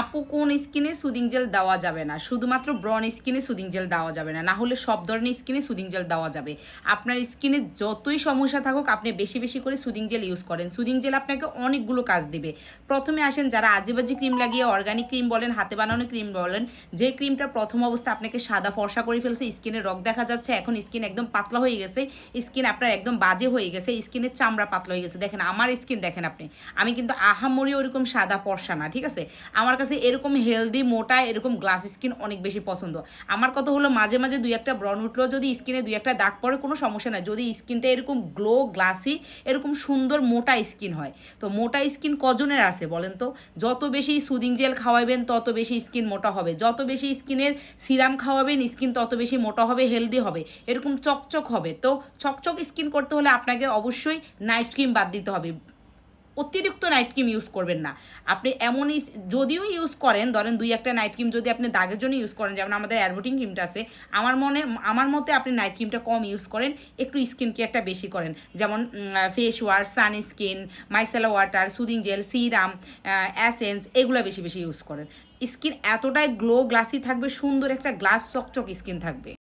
আপু কোন স্কিনে সুদিং জেল দেওয়া যাবে না? শুধুমাত্র ব্রন স্কিনে সুদিং জেল দেওয়া যাবে না। না হলে সব ধরনের স্কিনে সুদিং জেল দেওয়া যাবে। আপনার স্কিনে যতই সমস্যা থাকুক, আপনি বেশি বেশি করে সুদিং জেল ইউজ করেন। সুদিং জেল আপনাকে অনেকগুলো কাজ দেবে। প্রথমে আসেন যারা আজেবাজি ক্রিম লাগিয়ে অর্গানিক ক্রিম বলেন, হাতে বানানো ক্রিম বলেন, যে ক্রিমটা প্রথম অবস্থা আপনাকে সাদা ফর্সা করে ফেলছে স্কিনে রক দেখা যাচ্ছে, এখন স্কিন একদম পাতলা হয়ে গেছে, স্কিন আপনার একদম বাজে হয়ে গেছে, স্কিনের চামড়া পাতলা হয়ে গেছে। দেখেন, আমার স্কিন দেখেন আপনি। আমি কিন্তু আহামরি ওরকম সাদা ফর্সা না, ঠিক আছে? আমার কাছে এরকম হেলদি মোটা, এরকম গ্লাস স্কিন অনেক বেশি পছন্দ। আমার কথা হলো মাঝে মাঝে দুই একটা ব্রণ উঠল, যদি স্কিনে দুই একটা দাগ পড়ে, কোনো সমস্যা নাই। যদি স্কিনটা এরকম গ্লো গ্লাসি এরকম সুন্দর, মোটা স্কিন হয়, তো মোটা স্কিন কজনের আছে বলেন তো? যত বেশি সুদিং জেল খাওয়াবেন, তত বেশি স্কিন মোটা হবে। যত বেশি স্কিনের সিরাম খাওয়াবেন স্কিন তত বেশি মোটা হবে হেলদি হবে। এরকম চকচক হবে। তো চকচক স্কিন করতে হলে আপনাকে অবশ্যই নাইট ক্রিম বাদ দিতে হবে। অতিরিক্ত নাইট ক্রিম ইউজ করবেন না। আপনি এমনই যদিও ইউজ করেন, ধরেন দুই একটা নাইট ক্রিম যদি আপনি দাগের জন্য ইউজ করেন, যেমন আমাদের অ্যাডভোটিং ক্রিমটা আছে, আমার মনে, আমার মতে আপনি নাইট ক্রিমটা কম ইউজ করেন, একটু স্কিন কেয়ারটা বেশি করেন। যেমন face wash sunscreen micellar water soothing gel serum essence এগুলো বেশি বেশি ইউজ করেন। স্কিন এতটাই গ্লো গ্লাসি থাকবে, সুন্দর একটা গ্লাস চকচক স্কিন থাকবে।